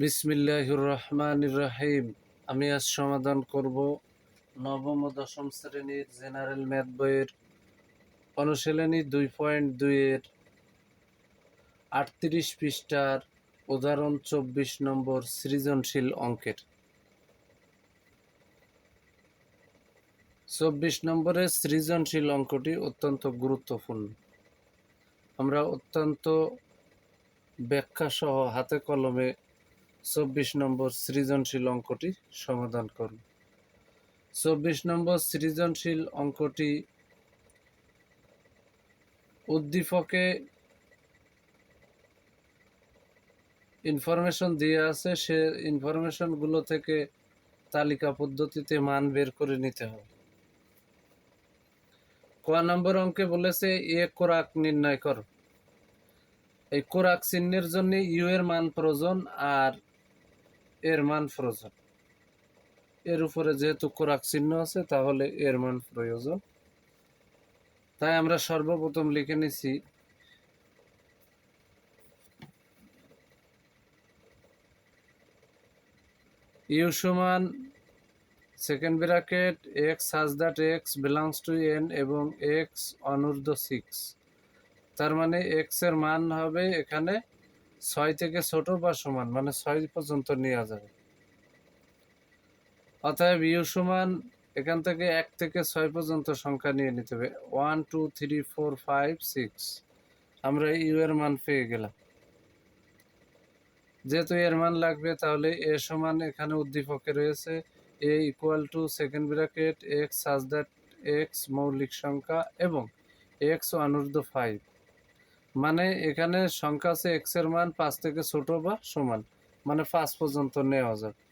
বিসমিল্লাহির রহমানির রহিম আমি আজ সমাধান করব নবম ও দশম শ্রেণির জেনারেল ম্যাথ বইয়ের। অনুশীলনী দুই পয়েন্ট দুইয়ের আটত্রিশ পৃষ্ঠার উদাহরণ চব্বিশ নম্বর সৃজনশীল অঙ্কের। চব্বিশ নম্বরের সৃজনশীল অঙ্কটি অত্যন্ত গুরুত্বপূর্ণ। আমরা অত্যন্ত ব্যাখ্যা সহ হাতে কলমে চব্বিশ নম্বর সৃজনশীল অঙ্কটি সমাধান করুন। চব্বিশ নম্বর সৃজনশীল অঙ্কটি উদ্দীপকে ইনফরমেশন দিয়ে আছে, সে ইনফরমেশনগুলো থেকে তালিকা পদ্ধতিতে মান বের করে নিতে হবে। ক নম্বর অঙ্কে বলেছে, এ কোরাক নির্ণয় কর। এই কোরাক চিহ্নের জন্য ইউ এর মান প্রয়োজন আর এর মান প্রয়োজন। এর উপরে যেহেতু কোরাক চিহ্ন আছে, তাহলে এর মান প্রয়োজন। তাই আমরা সর্বপ্রথম লিখে নিছি, ইউ সমান second bracket x has that x belongs to n এবং এক্স অনূর্ধ্ব সিক্স। তার মানে এক্সের মান হবে এখানে ছয় থেকে ছোট বা সমান মানে ছয় পর্যন্ত নেওয়া যাবে। অতএব ইউ সমান এখান থেকে এক থেকে ছয় পর্যন্ত সংখ্যা নিয়ে নিতে হবে। One, two, three, four, five, six. আমরা ইউ এর মান পেয়ে গেলাম। যেহেতু এর মান লাগবে, তাহলে এ সমান এখানে উদ্দীপকে রয়েছে। A equal to second bracket x such that x মৌলিক সংখ্যা এবং এক্স অনূর্ধ্ব ফাইভ মানে এখানে সংখ্যা আছে এক্সের মান পাঁচ থেকে ছোট বা সমান। মানে পাঁচ পর্যন্ত নেওয়া যাবে।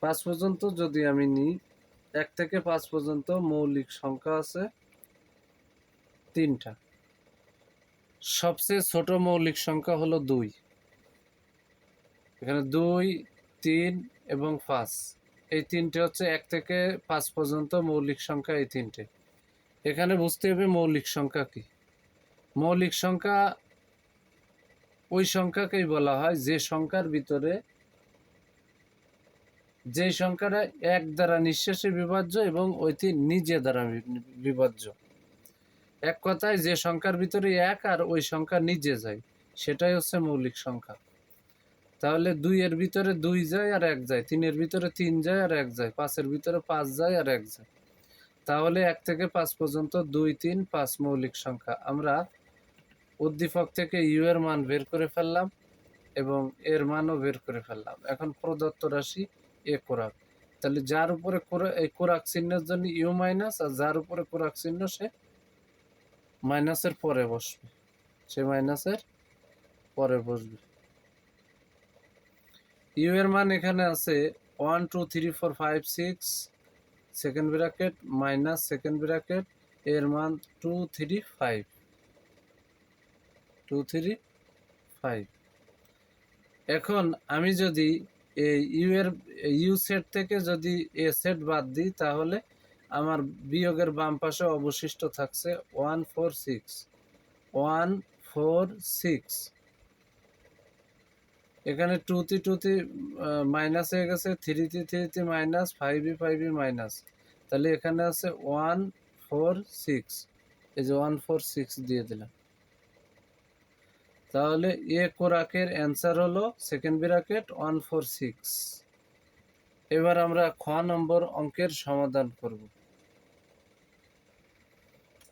পাঁচ পর্যন্ত যদি আমি নিই, এক থেকে পাঁচ পর্যন্ত মৌলিক সংখ্যা আছে তিনটা। সবচেয়ে ছোট মৌলিক সংখ্যা হলো দুই। এখানে দুই, তিন এবং পাঁচ। এই তিনটে হচ্ছে এক থেকে পাঁচ পর্যন্ত মৌলিক সংখ্যা এই তিনটে। এখানে বুঝতে হবে মৌলিক সংখ্যা কি। মৌলিক সংখ্যা, ওই সংখ্যাকেই বলা হয় যে সংখ্যার ভিতরে যে সংখ্যাটা এক দ্বারা নিঃশ্বাসে বিভাজ্য এবং ওইটি নিজে দ্বারা বিভাজ্য। এক কথায় যে সংখ্যার ভিতরে এক আর ওই সংখ্যা নিজে যায়, সেটাই হচ্ছে মৌলিক সংখ্যা। তাহলে দুই এর ভিতরে দুই যায় আর এক যায়, তিনের ভিতরে তিন যায় আর এক যায়, পাঁচের ভিতরে পাঁচ যায় আর এক যায়। তাহলে এক থেকে পাঁচ পর্যন্ত দুই, তিন, পাঁচ মৌলিক সংখ্যা। আমরা উদ্দীপক থেকে ইউ এর মান বের করে ফেললাম এবং এর মানও বের করে ফেললাম। এখন প্রদত্ত রাশি এ কোরাক। তাহলে যার উপরে এই কোরাক চিহ্নের জন্য ইউ মাইনাস আর যার উপরে কোরাক চিহ্ন সে মাইনাসের পরে বসবে। সে মাইনাসের পরে বসবে। ইউ এর মান এখানে আছে one, two, three, four, five, six, second bracket, minus second bracket, এর মান two, three, five. Two three five এখন আমি যদি এই ইউ এর ইউ সেট থেকে যদি এ সেট বাদ দিই, তাহলে আমার বিয়োগের বাম পাশে অবশিষ্ট থাকছে one four six one four six এখানে টুতি টুতি মাইনাস হয়ে গেছে থ্রিতে থ্রিতে মাইনাস ফাইভে ফাইভে মাইনাস তাহলে এখানে আছে ওয়ান ফোর সিক্স এই যে ওয়ান ফোর সিক্স দিয়ে দিলাম। তাহলে এ কোরাকের অ্যান্সার হলো second bracket one four six. এবার আমরা খ নম্বর অঙ্কের সমাধান করব।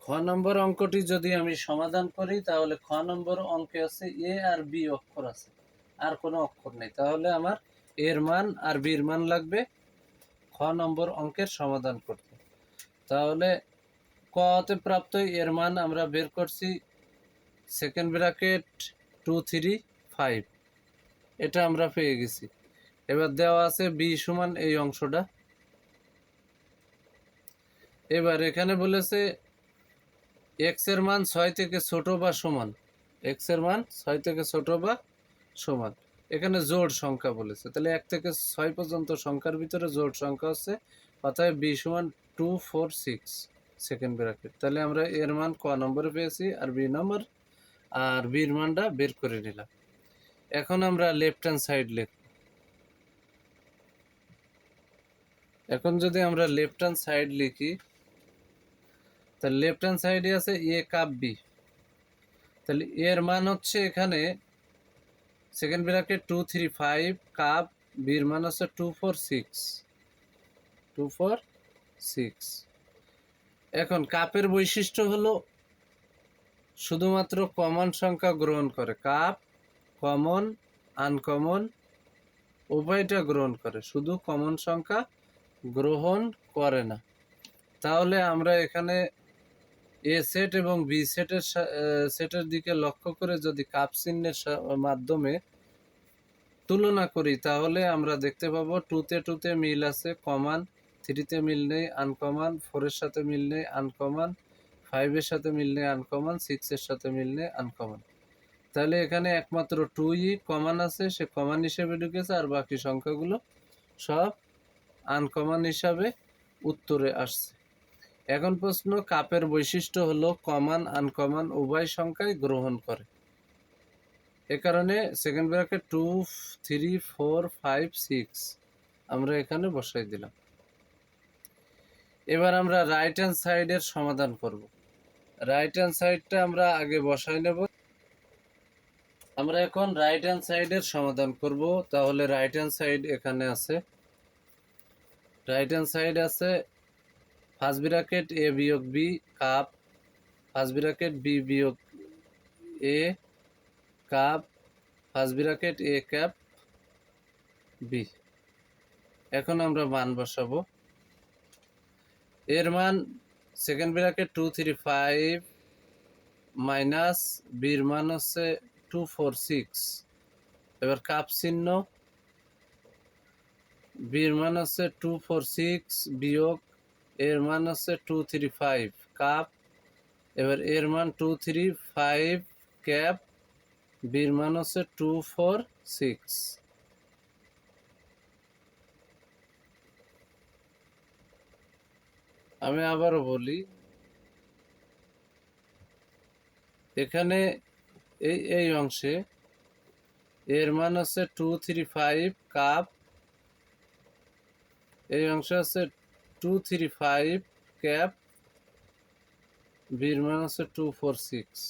খ নম্বর অঙ্কটি যদি আমি সমাধান করি, তাহলে খ নম্বর অঙ্কে আছে এ আর বি অক্ষর আছে। আর কোনো অক্ষর নেই। তাহলে আমার এর মান আর বির মান লাগবে খ নম্বর অঙ্কের সমাধান করতে। তাহলে ক প্রাপ্ত এর মান আমরা বের করছি second bracket two three five এটা আমরা পেয়ে গেছি। এবার দেওয়া আছে বি সমান এই অংশটা। এবার এখানে বলেছে এক্সের মান ছয় থেকে ছোট বা সমান। এক্সের মান ছয় থেকে ছোট বা সমান। এখানে জোড় সংখ্যা বলেছে। তাহলে এক থেকে ছয় পর্যন্ত সংখ্যার ভিতরে জোড় সংখ্যা হচ্ছে অতএব বি সমান two four six second bracket তাহলে আমরা এর মান ক নম্বরে পেয়েছি আর বি নম্বর আর বির মানটা বের করে নিলাম। এখন আমরা লেফট হ্যান্ড সাইড লিখব। এখন যদি আমরা লেফট হ্যান্ড সাইড লিখি, তাহলে লেফট হ্যান্ড সাইডে আছে এ কাপ বি তাহলে এর মান হচ্ছে এখানে second bracket two three five cup বির মান হচ্ছে two four six two four six এখন কাপের বৈশিষ্ট্য হলো শুধুমাত্র কমন সংখ্যা গ্রহণ করে। কাপ কমন আনকমন উভয়টা গ্রহণ করে। শুধু কমন সংখ্যা গ্রহণ করে না। তাহলে আমরা এখানে এ সেট এবং বি সেটের সেটের দিকে লক্ষ্য করে যদি কাপ চিহ্নের মাধ্যমে তুলনা করি, তাহলে আমরা দেখতে পাবো টুতে টুতে মিল আছে। কমান থ্রিতে মিল নেই। আনকমান ফোরের সাথে মিল নেই। আনকমান ফাইভের সাথে মিল নেই আনকমান সিক্সের সাথে মিল নেই আনকমান তাহলে এখানে একমাত্র টুই কমান আছে, সে কমান হিসেবে ঢুকেছে, আর বাকি সংখ্যাগুলো সব আনকমান হিসাবে উত্তরে আসছে। এখন প্রশ্ন, কাপের বৈশিষ্ট্য হলো কমান আনকমান উভয় সংখ্যাই গ্রহণ করে। এ কারণে second bracket two three four five six আমরা এখানে বসাই দিলাম। এবার আমরা রাইট হ্যান্ড সাইডের সমাধান করব। রাইট হ্যান্ড সাইডটা আমরা আগে বসাই নেব। আমরা এখন রাইট হ্যান্ড সাইডের সমাধান করব। তাহলে রাইট হ্যান্ড সাইড এখানে আছে। রাইট হ্যান্ড সাইড আছে ফার্স্ট ব্র্যাকেট এ বিয়োগ B cup first bracket B বিয়োগ A cup first bracket A cap B এখন আমরা মান বসাবো। এর মান second bracket two three five minus বির মান হচ্ছে টু ফোর সিক্স এবার কাপ চিহ্ন। বির মান হচ্ছে টু ফোর সিক্স বিয়োগ এর মান হচ্ছে টু থ্রি ফাইভ কাপ। এবার এর মান টু থ্রি ফাইভ ক্যাপ। বির মান হচ্ছে টু ফোর সিক্স আমি আবারও বলি, এখানে এই এই অংশে এর মান হচ্ছে টু থ্রি ফাইভ কাপ এই অংশে হচ্ছে টু থ্রি ফাইভ ক্যাপ বির মান হচ্ছে টু ফোর সিক্স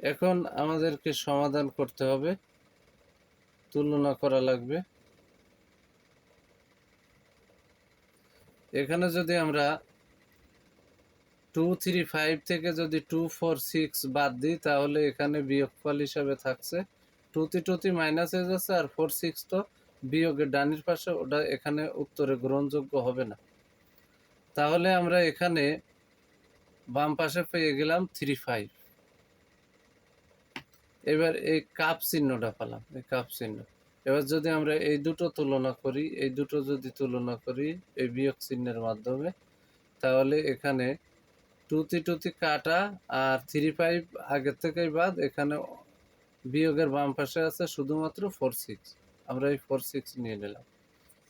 এখন আমাদেরকে সমাধান করতে হবে, তুলনা করা লাগবে। এখানে যদি আমরা টু থ্রি ফাইভ থেকে যদি টু ফোর সিক্স বাদ দিই, তাহলে এখানে বিয়োগফল হিসাবে থাকছে। টুতি টুতি মাইনাস হয়ে যাচ্ছে আর ফোর সিক্স তো বিয়োগের ডানির পাশে, ওটা এখানে উত্তরে গ্রহণযোগ্য হবে না। তাহলে আমরা এখানে বাম পাশে পেয়ে গেলাম থ্রি ফাইভ এবার এই কাপ চিহ্নটা পেলাম, এই কাপ চিহ্ন। এবার যদি আমরা এই দুটো তুলনা করি, এই দুটো যদি তুলনা করি এই বিয়োগ চিহ্নের মাধ্যমে, তাহলে এখানে টুতি টুতি কাটা আর থ্রি ফাইভ আগের থেকেই বাদ, এখানে বিয়োগের বাম পাশে আছে শুধুমাত্র ফোর সিক্স। আমরা এই ফোর সিক্স নিয়ে নিলাম।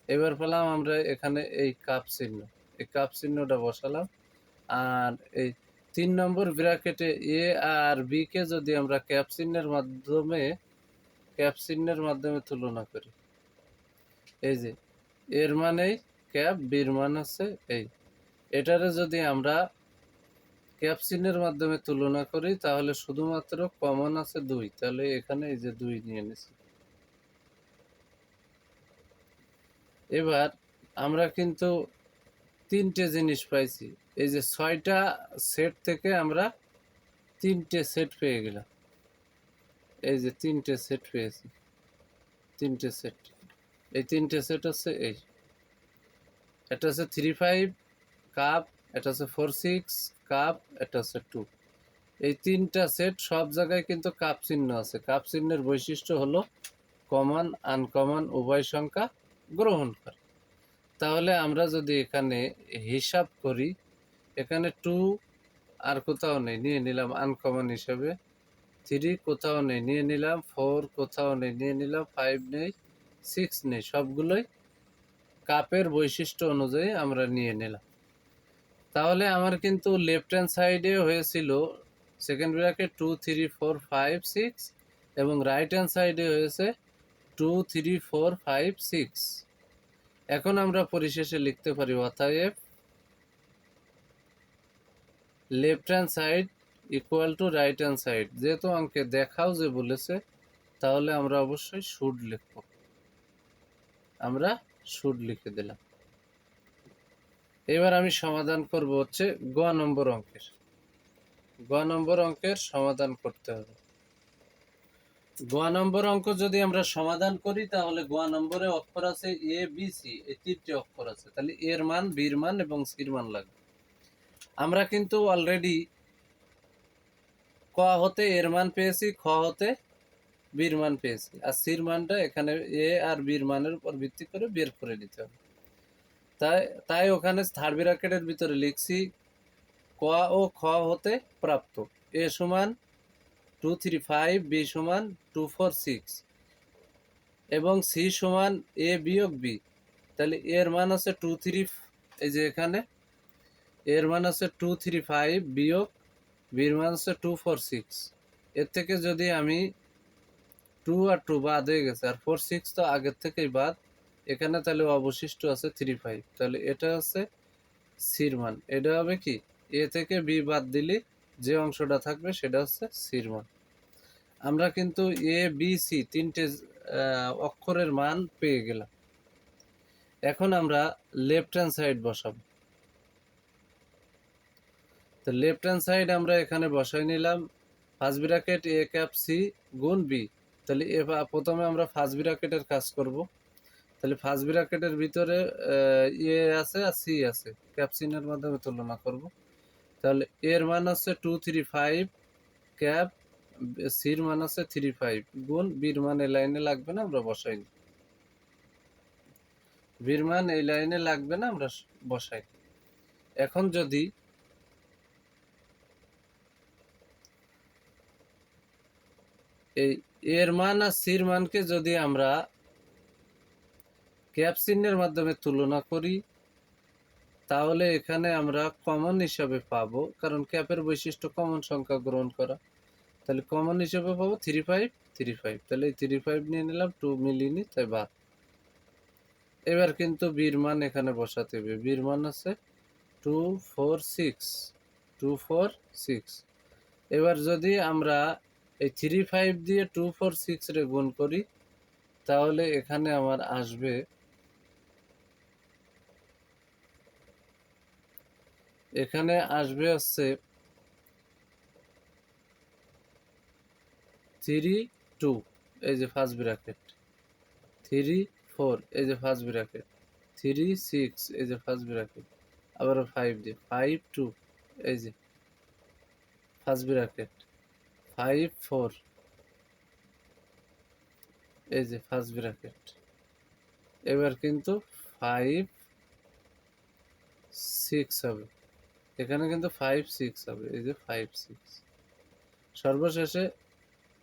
এবার পেলাম আমরা এখানে এই কাপ চিহ্ন। এই কাপ চিহ্নটা বসালাম। আর এই তিন নম্বর ব্র্যাকেটে এ আর বিকে যদি আমরা ক্যাপ চিহ্নের মাধ্যমে ক্যাপ চিহ্নের মাধ্যমে তুলনা করি। এই যে, এর মানেই ক্যাপ, বির মান হচ্ছে এই। এটারে যদি আমরা ক্যাপ চিহ্নের মাধ্যমে তুলনা করি, তাহলে শুধুমাত্র কমন আছে দুই। তাহলে এখানে এই যে দুই নিয়ে নিছি। এবার আমরা কিন্তু তিনটে জিনিস পাইছি। এই যে ছয়টা সেট থেকে আমরা তিনটে সেট পেয়ে গেলাম। এই যে তিনটে সেট পেয়েছি। তিনটে সেট এই তিনটে সেট হচ্ছে এই। এটা হচ্ছে থ্রি ফাইভ কাপ এটা হচ্ছে ফোর সিক্স কাপ এটা হচ্ছে টু এই তিনটা সেট সব জায়গায় কিন্তু কাপ চিহ্ন আছে। কাপ চিহ্নের বৈশিষ্ট্য হলো কমন আনকমন উভয় সংখ্যা গ্রহণ করে। তাহলে আমরা যদি এখানে হিসাব করি, এখানে টু আর কোথাও নেই। নিয়ে নিলাম আনকমন হিসেবে। থ্রি কোথাও নেই, নিয়ে নিলাম, ফোর কোথাও নেই, নিয়ে নিলাম, ফাইভ নেই, সিক্স নেই, সবগুলোই কাপের বৈশিষ্ট্য অনুযায়ী আমরা নিয়ে নিলাম। তাহলে আমার কিন্তু লেফট হ্যান্ড সাইডে হয়েছিল second bracket two three four five six এবং রাইট হ্যান্ড সাইডে হয়েছে two three four five six এখন আমরা পরিশেষে লিখতে পারি অতএব left hand side equal to right hand side যেহেতু অঙ্কে দেখাও যে বলেছে, তাহলে আমরা অবশ্যই শুড লিখব। আমরা শুড লিখে দিলাম। এবার আমি সমাধান করব হচ্ছে গ নম্বর অঙ্কের। গ নম্বর অঙ্কের সমাধান করতে হবে। গ নম্বর অঙ্ক যদি আমরা সমাধান করি, তাহলে গ নম্বরে অক্ষর আছে এ বি সি এই তিনটি অক্ষর আছে। তাহলে এর মান বির মান এবং সির মান লাগবে। আমরা কিন্তু অলরেডি ক হতে এর মান পেয়েছি, খ হতে বীর মান পেয়েছি। আর সির মানটা এখানে এ আর বীর মানের উপর ভিত্তি করে বের করে নিতে হবে। তাই তাই ওখানে থার্ড ব্র্যাকেটের ভিতরে লিখছি, ক ও খ হতে প্রাপ্ত। এ সমান টু থ্রি ফাইভ, বি সমান টু ফোর সিক্স এবং সি সমান এ বিয়োগ বি। তাহলে এর মান আছে টু থ্রি, এই যে এখানে, এর মান আছে টু থ্রি ফাইভ বিয়োগ বির মান আছে টু ফোর সিক্স এর থেকে যদি আমি টু আর টু বাদ হয়ে গেছে, আর ফোর সিক্স তো আগের থেকেই বাদ, এখানে তাহলে অবশিষ্ট আছে থ্রি ফাইভ তাহলে এটা হচ্ছে সির মান এটা হবে কি? এ থেকে বি বাদ দিলে যে অংশটা থাকবে সেটা হচ্ছে সির মান আমরা কিন্তু এ বি সি তিনটে অক্ষরের মান পেয়ে গেলাম। এখন আমরা লেফট হ্যান্ড সাইড বসাবো। তো লেফট হ্যান্ড সাইড আমরা এখানে বসাই নিলাম। First bracket A cap C গুণ বি তাহলে এ প্রথমে আমরা ফার্স্ট ব্র্যাকেটের কাজ করব। তাহলে ফার্স্ট ব্র্যাকেটের ভিতরে এ আছে আর সি আছে। ক্যাপসিনের মাধ্যমে তুলনা করব। তাহলে এর মান হচ্ছে টু থ্রি ফাইভ ক্যাপ সির মান আছে থ্রি ফাইভ গুণ বির মান এই লাইনে লাগবে না, আমরা বসাই দিই। বির মান এই লাইনে লাগবে না, আমরা বসাই এখন যদি এই এর মান আর সির মানকে যদি আমরা চিহ্নের মাধ্যমে তুলনা করি, তাহলে এখানে আমরা কমন হিসাবে পাবো, কারণ ক্যাপের বৈশিষ্ট্য কমন সংখ্যা গ্রহণ করা। তাহলে কমন হিসাবে পাবো থ্রি ফাইভ থ্রি ফাইভ তাহলে এই থ্রি ফাইভ নিয়ে নিলাম টু মিলিনি তাই বাদ এবার কিন্তু বীর মান এখানে বসাতে হবে। বীর মান আছে two four six two four six এবার যদি আমরা এই থ্রি ফাইভ দিয়ে টু ফোর সিক্স রে গুণ করি, তাহলে এখানে আমার আসবে এখানে আসবে হচ্ছে থ্রি টু এই যে ফার্স্ট ব্র্যাকেট থ্রি ফোর এই যে ফার্স্ট ব্র্যাকেট থ্রি সিক্স এই যে ফার্স্ট ব্র্যাকেট আবার ফাইভ দিয়ে ফাইভ টু এই যে ফার্স্ট ব্র্যাকেট ফাইভ ফোর এই যে ফার্স্ট ব্র্যাকেট এবার কিন্তু ফাইভ সিক্স হবে। এখানে কিন্তু ফাইভ সিক্স হবে। এই যে ফাইভ সিক্স সর্বশেষে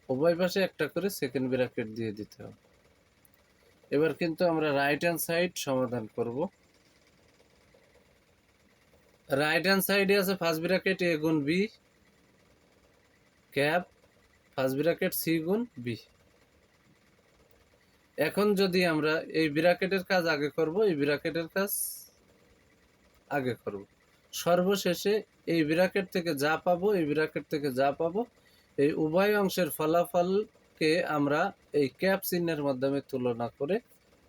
উভয় পাশে একটা করে সেকেন্ড ব্র্যাকেট দিয়ে দিতে হবে। এবার কিন্তু আমরা রাইট হ্যান্ড সাইড সমাধান করব। রাইট হ্যান্ড সাইডে আছে ফার্স্ট ব্র্যাকেট এ গুণ B cap first bracket, C গুণ বি। এখন যদি আমরা এই ব্র্যাকেটের কাজ আগে করব, এই ব্র্যাকেটের কাজ আগে করব। সর্বশেষে এই ব্র্যাকেট থেকে যা পাবো, এই ব্র্যাকেট থেকে যা পাবো, এই উভয় অংশের ফলাফলকে আমরা এই ক্যাপ চিহ্নের মাধ্যমে তুলনা করে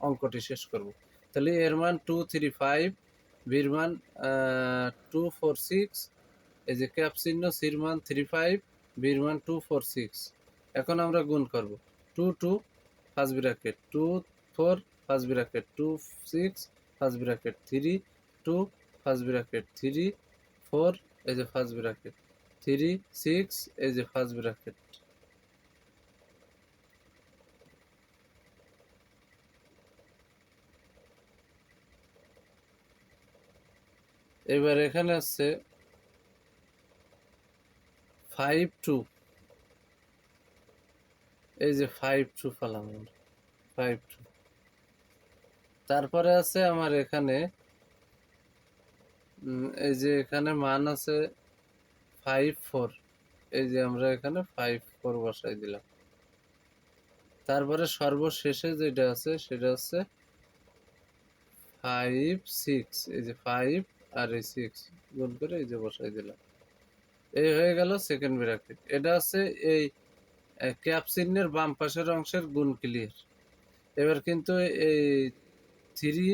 অঙ্কটি শেষ করব। তাহলে এর মান টু থ্রি ফাইভ বির মান টু ফোর সিক্স এই যে ক্যাপ চিহ্ন সির মান থ্রি ফাইভ বির মান টু ফোর সিক্স। এখন আমরা গুণ করব। Two two first bracket two four first bracket two six first bracket three two first bracket three four, এই যে ফার্স্ট ব্র্যাকেট থ্রি সিক্স, এই যে ফার্স্ট ব্র্যাকেট এবার এখানে আছে ফাইভ টু। এই যে ফাইভ টু পেলাম ফাইভ টু। তারপরে আছে আমার এখানে এই যে এখানে মান আছে ফাইভ ফোর। এই যে আমরা এখানে ফাইভ ফোর বসাই দিলাম। তারপরে সর্বশেষে যেটা আছে সেটা হচ্ছে ফাইভ সিক্স। এই যে ফাইভ আর এই সিক্স গুণ করে এই যে বসাই দিলাম। এই হয়ে গেল সেকেন্ড ব্র্যাকেট এটা হচ্ছে এই ক্যাপ চিহ্নের বাম পাশের অংশের গুণ ক্লিয়ার এবার কিন্তু এই থ্রি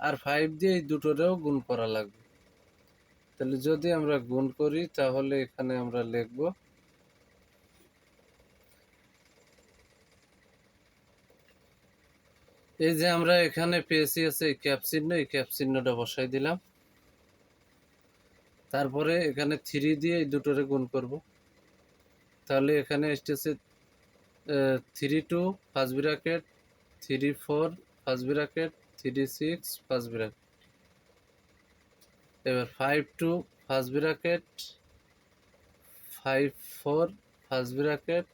আর ফাইভ দিয়ে এই দুটোরেও গুণ করা লাগবে। তাহলে যদি আমরা গুণ করি, তাহলে এখানে আমরা লিখব এই যে আমরা এখানে পেয়েছি আছে এই ক্যাপ চিহ্ন এই ক্যাপ চিহ্নটা বসাই দিলাম। তারপরে এখানে থ্রি দিয়ে এই দুটোরে গুণ করব। তাহলে এখানে এসতেছে three two first bracket three four first bracket three six first bracket এবার five two first bracket five four first bracket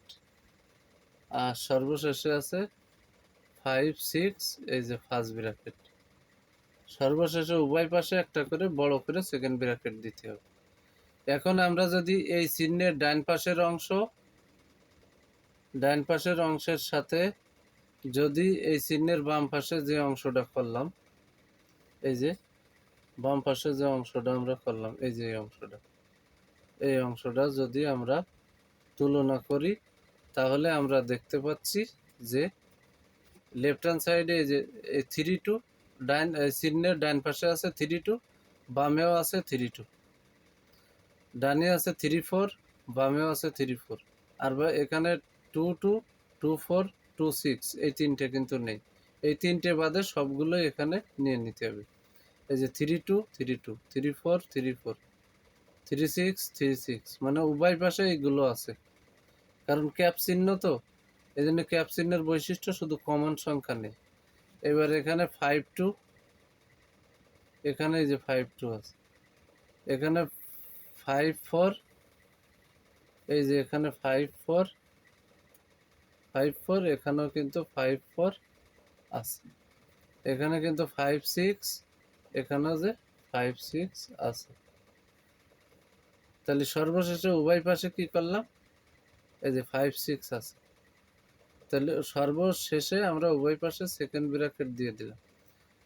আর সর্বশেষে আছে ফাইভ সিক্স এই যে ফার্স্ট ব্র্যাকেট সর্বশেষে উভয় পাশে একটা করে বড় করে সেকেন্ড ব্র্যাকেট দিতে হবে। এখন আমরা যদি এই চিহ্নের ডান পাশের অংশ, ডান পাশের অংশের সাথে যদি এই চিহ্নের বাম পাশে যে অংশটা করলাম, এই যে বাম পাশে যে অংশটা আমরা করলাম, এই যে এই অংশটা এই অংশটা যদি আমরা তুলনা করি, তাহলে আমরা দেখতে পাচ্ছি যে লেফট হ্যান্ড সাইডে এই যে থ্রি টু ডাইন চিহ্নের ডাইন পাশে আছে থ্রি টু, বামেও আছে থ্রি টু। ডানে আছে থ্রি ফোর বামেও আছে থ্রি ফোর আর এখানে two two two four, two six, এই তিনটে কিন্তু নেই। এই তিনটে বাদে সবগুলো এখানে নিয়ে নিতে হবে। এই যে three two three two three four three four three six three six মানে উভয় পাশে এইগুলো আছে। কারণ ক্যাপ চিহ্ন তো এই জন্য ক্যাপ চিহ্নের বৈশিষ্ট্য শুধু কমন সংখ্যা নেই। এবার এখানে ফাইভ টু এখানে যে ফাইভ টু আছে। এখানে ফাইভ ফোর এই যে এখানে ফাইভ ফোর ফাইভ ফোর এখানেও কিন্তু ফাইভ ফোর আছে। এখানে কিন্তু ফাইভ সিক্স এখানেও যে ফাইভ সিক্স আছে। তাহলে সর্বশেষে উভয় পাশে কি করলাম? এই যে ফাইভ সিক্স আছে। তাহলে সর্বশেষে আমরা উভয় পাশে সেকেন্ড ব্র্যাকেট দিয়ে দিলাম।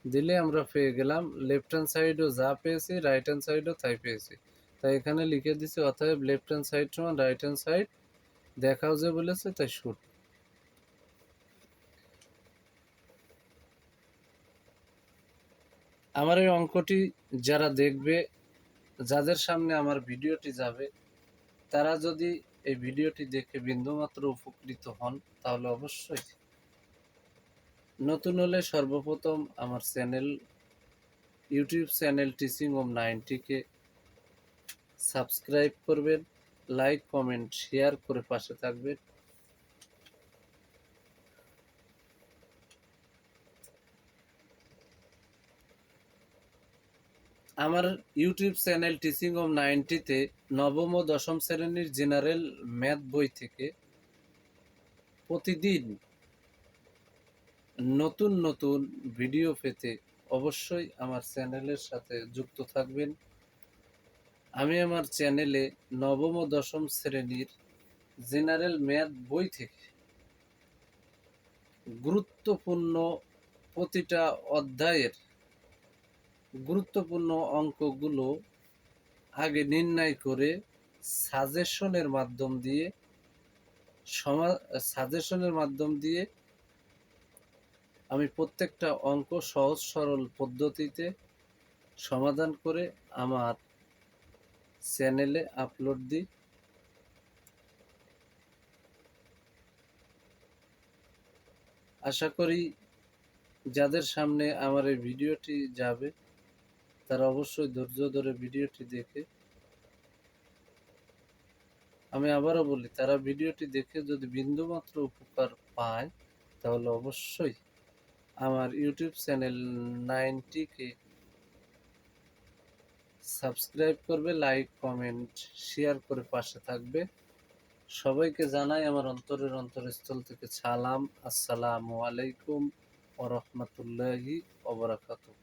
দিলে আমরা পেয়ে গেলাম লেফট হ্যান্ড সাইডও যা পেয়েছি রাইট হ্যান্ড সাইডও তাই পেয়েছি। তাই এখানে লিখে দিছি, অতএব লেফট হ্যান্ড সাইড সমান রাইট হ্যান্ড সাইড দেখাও যে বলেছে তাই শুট আমার এই অঙ্কটি যারা দেখবে, যাদের সামনে আমার ভিডিওটি যাবে, তারা যদি এই ভিডিওটি দেখে বিন্দুমাত্র উপকৃত হন, তাহলে অবশ্যই। নতুন হলে সর্বপ্রথম আমার চ্যানেল, ইউটিউব চ্যানেল টিচিং ওম নাইনটিকে সাবস্ক্রাইব করবেন, লাইক, কমেন্ট, শেয়ার করে পাশে থাকবেন। আমার ইউটিউব চ্যানেল টিচিং অফ নাইনটিতে নবম ও দশম শ্রেণির জেনারেল ম্যাথ বই থেকে প্রতিদিন নতুন নতুন ভিডিও পেতে অবশ্যই আমার চ্যানেলের সাথে যুক্ত থাকবেন। আমি আমার চ্যানেলে নবম ও দশম শ্রেণির জেনারেল ম্যাথ বই থেকে গুরুত্বপূর্ণ প্রতিটা অধ্যায়ের গুরুত্বপূর্ণ অঙ্কগুলো আগে নির্ণয় করে সাজেশনের মাধ্যম দিয়ে সমা, সাজেশনের মাধ্যম দিয়ে আমি প্রত্যেকটা অঙ্ক সহজ সরল পদ্ধতিতে সমাধান করে আমার চ্যানেলে আপলোড দিই। আশা করি যাদের সামনে আমার এই ভিডিওটি যাবে তারা অবশ্যই ধৈর্য ধরে ভিডিওটি দেখে, আমি আবারও বলি, তারা ভিডিওটি দেখে যদি বিন্দুমাত্র উপকার পায়, তাহলে অবশ্যই আমার ইউটিউব চ্যানেল নাইনটিকে সাবস্ক্রাইব করবে, লাইক, কমেন্ট, শেয়ার করে পাশে থাকবে। সবাইকে জানাই আমার অন্তরের অন্তরস্থল থেকে সালাম। আসসালামু আলাইকুম ওরহমতুল্লাহি ওবরাকাতুহ।